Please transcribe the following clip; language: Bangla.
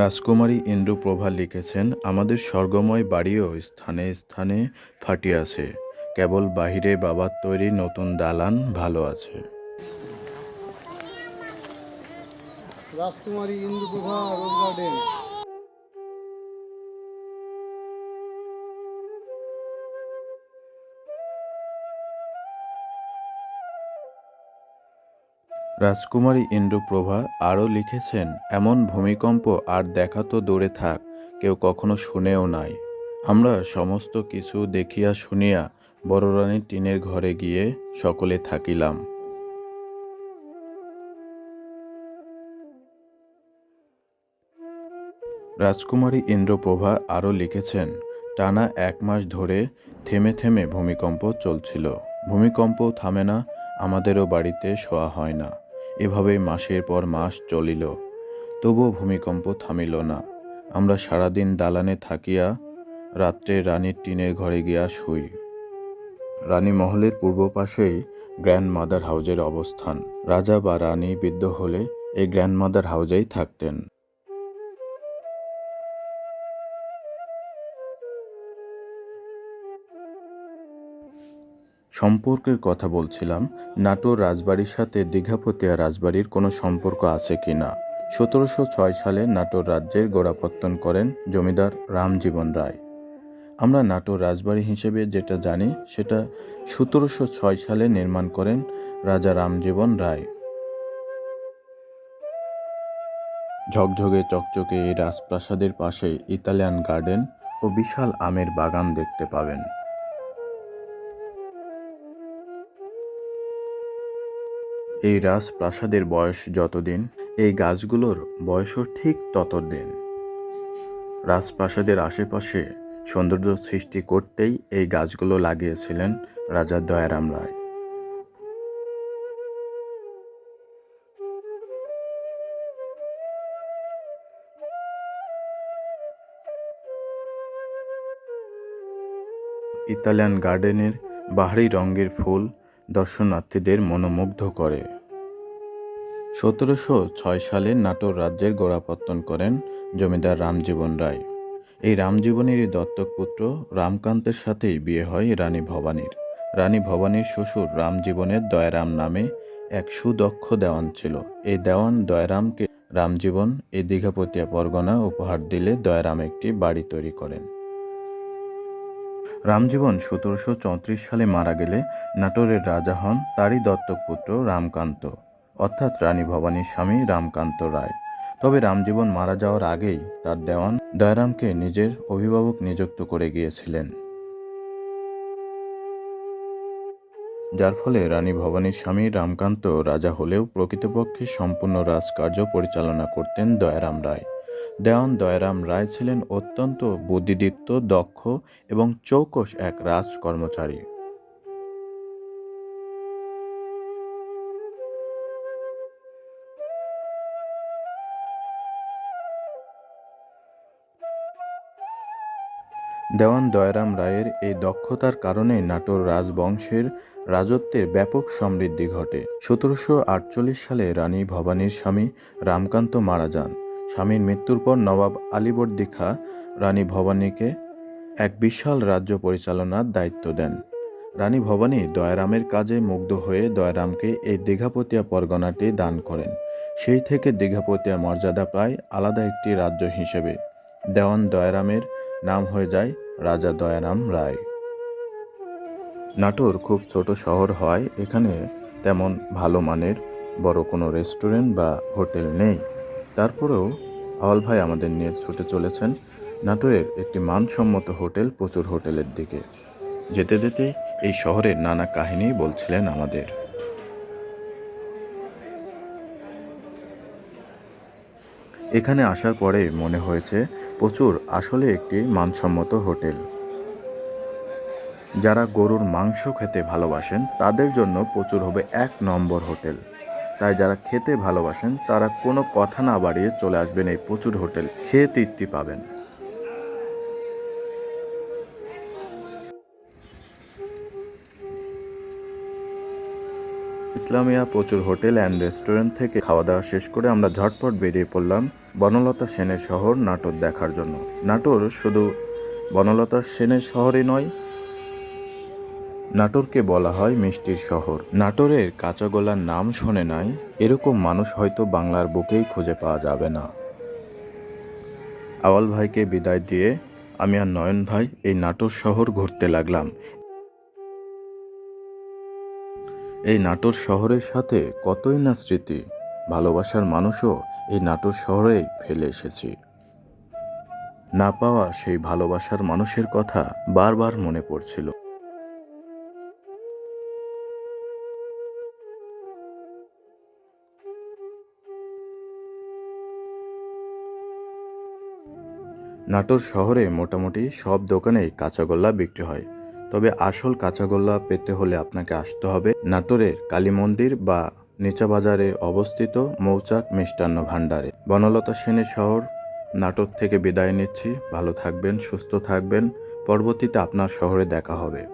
রাজকুমারী ইন্দ্রপ্রভা লিখেছেন, আমাদের স্বর্গময় বাড়িও স্থানে স্থানে ফাটিয়াছে কেবল বাহিরে বাবার তৈরি নতুন দালান ভালো আছে। রাজকুমারী ইন্দুপ্রভা রোজ গার্ডেন রাজকুমারী ইন্দ্রপ্রভা আরও লিখেছেন, এমন ভূমিকম্প আর দেখা তো দূরে থাক, কেউ কখনো শুনেও নাই। আমরা সমস্ত কিছু দেখিয়া শুনিয়া বড় রানীর টিনের ঘরে গিয়ে সকলে থাকিলাম। রাজকুমারী ইন্দ্রপ্রভা আরও লিখেছেন, টানা এক মাস ধরে থেমে থেমে ভূমিকম্প চলছিল। ভূমিকম্প থামে না, আমাদেরও বাড়িতে শোয়া হয় না। এভাবেই মাসের পর মাস চলিল। তবুও ভূমিকম্প থামিল না। আমরা সারাদিন দালানে থাকিয়া রাত্রে রানীর টিনের ঘরে গিয়া শুই। রানী মহলের পূর্ব পাশেই গ্র্যান্ড মাদার হাউজের অবস্থান। রাজা বা রানী বিদ্ধ হলে এই গ্র্যান্ড মাদার হাউজেই থাকতেন। সম্পর্কের কথা বলছিলাম, নাটোর রাজবাড়ির সাথে দীঘাপতিয়া রাজবাড়ির কোনো সম্পর্ক আছে কি না? সতেরোশো ছয় সালে নাটোর রাজ্যের গোড়াপত্তন করেন জমিদার রামজীবন রায়। আমরা নাটোর রাজবাড়ি হিসেবে যেটা জানি, সেটা সতেরোশো ছয় সালে নির্মাণ করেন রাজা রামজীবন রায়। ঝকঝকে চকচকে এই রাজপ্রাসাদের পাশে ইতালিয়ান গার্ডেন ও বিশাল আমের বাগান দেখতে পাবেন। এই রাজপ্রাসাদের বয়স যতদিন, এই গাছগুলোর বয়সও ঠিক ততদিন। রাজপ্রাসাদের আশেপাশে সৌন্দর্য সৃষ্টি করতেই এই গাছগুলো লাগিয়েছিলেন রাজা দয়ারাম রায়। ইতালিয়ান গার্ডেনের বাহারি রঙের ফুল দর্শনার্থীদের মনোমুগ্ধ করে। সতেরোশো ছয় সালে নাটোর রাজ্যের গোড়াপত্তন করেন জমিদার রামজীবন রায়। এই রামজীবনেরই দত্তক পুত্র রামকান্তের সাথেই বিয়ে হয় রানী ভবানীর। রানী ভবানীর শ্বশুর রামজীবনের দয়ারাম নামে এক সুদক্ষ দেওয়ান ছিল। এই দেওয়ান দয়ারামকে রামজীবন এই দীঘাপতিয়া পরগনা উপহার দিলে দয়ারাম একটি বাড়ি তৈরি করেন। রামজীবন সতেরোশো চৌত্রিশ সালে মারা গেলে নাটোরের রাজা হন তারই দত্তক পুত্র রামকান্ত। অর্থাৎ রানী ভবানীর স্বামী রামকান্ত রায়। তবে রামজীবন মারা যাওয়ার আগেই তার দেওয়ান দয়ারামকে নিজের অভিভাবক নিযুক্ত করে গিয়েছিলেন। যার ফলে রানী ভবানীর স্বামী রামকান্ত রাজা হলেও প্রকৃতপক্ষে সম্পূর্ণ রাজকার্য পরিচালনা করতেন দয়ারাম রায়। দেওয়ান দয়ারাম রায় ছিলেন অত্যন্ত বুদ্ধিদীপ্ত, দক্ষ এবং চৌকস এক রাজ কর্মচারী দেওয়ান দয়ারাম রায়ের এই দক্ষতার কারণে নাটোর রাজবংশের রাজত্বের ব্যাপক সমৃদ্ধি ঘটে। সতেরোশো আটচল্লিশ সালে রানী ভবানীর স্বামী রামকান্ত মারা যান। স্বামীর মৃত্যুর পর নবাব আলীবর্দী খাঁ রানী ভবানীকে এক বিশাল রাজ্য পরিচালনার দায়িত্ব দেন। রানী ভবানী দয়ারামের কাজে মুগ্ধ হয়ে দয়ারামকে এই দীঘাপতিয়া পরগনাটি দান করেন। সেই থেকে দীঘাপতিয়া মর্যাদা প্রায় আলাদা একটি রাজ্য হিসেবে। দেওয়ান দয়ারামের নাম হয়ে যায় রাজা দয়ারাম রায়। নাটোর খুব ছোট শহর হওয়ায় এখানে তেমন ভালো মানের বড় কোনো রেস্টুরেন্ট বা হোটেল নেই। তারপরেও আওয়াল ভাই আমাদের নিয়ে ছুটে চলেছেন নাটোরের একটি মানসম্মত হোটেল প্রচুর হোটেলের দিকে। যেতে যেতে এই শহরের নানা কাহিনী বলছিলেন আমাদের। এখানে আসার পরে মনে হয়েছে, প্রচুর আসলে একটি মানসম্মত হোটেল। যারা গরুর মাংস খেতে ভালোবাসেন, তাদের জন্য প্রচুর হবে এক নম্বর হোটেল। তাই যারা খেতে ভালোবাসেন, তারা কোনো কথা না বাড়িয়ে চলে আসবেন এই প্রচুর হোটেল। খেয়ে তৃপ্তি পাবেন। ইসলামিয়া প্রচুর হোটেল অ্যান্ড রেস্টুরেন্ট থেকে খাওয়া দাওয়া শেষ করে আমরা ঝটপট বেরিয়ে পড়লাম বনলতা সেনের শহর নাটোর দেখার জন্য। নাটোর শুধু বনলতা সেনের শহরই নয়, নাটোরকে বলা হয় মিষ্টির শহর। নাটোরের কাঁচাগোলার নাম শোনে নাই, এরকম মানুষ হয়তো বাংলার বুকেই খুঁজে পাওয়া যাবে না। আওয়াল ভাইকে বিদায় দিয়ে আমি আর নয়ন ভাই এই নাটোর শহর ঘুরতে লাগলাম। এই নাটোর শহরের সাথে কতই না স্মৃতি, ভালোবাসার মানুষও এই নাটোর শহরেই ফেলে এসেছি। না পাওয়া সেই ভালোবাসার মানুষের কথা বারবার মনে পড়ছিল। নাটোর শহরে মোটামুটি সব দোকানেই কাঁচাগোল্লা বিক্রি হয়। তবে আসল কাঁচাগোল্লা পেতে হলে আপনাকে আসতে হবে নাটোরের কালী মন্দির বা নিচা বাজারে অবস্থিত মৌচাক মিষ্টান্ন ভাণ্ডারে। বনলতা সেনের শহর নাটোর থেকে বিদায় নিচ্ছি। ভালো থাকবেন, সুস্থ থাকবেন। পরবর্তীতে আপনার শহরে দেখা হবে।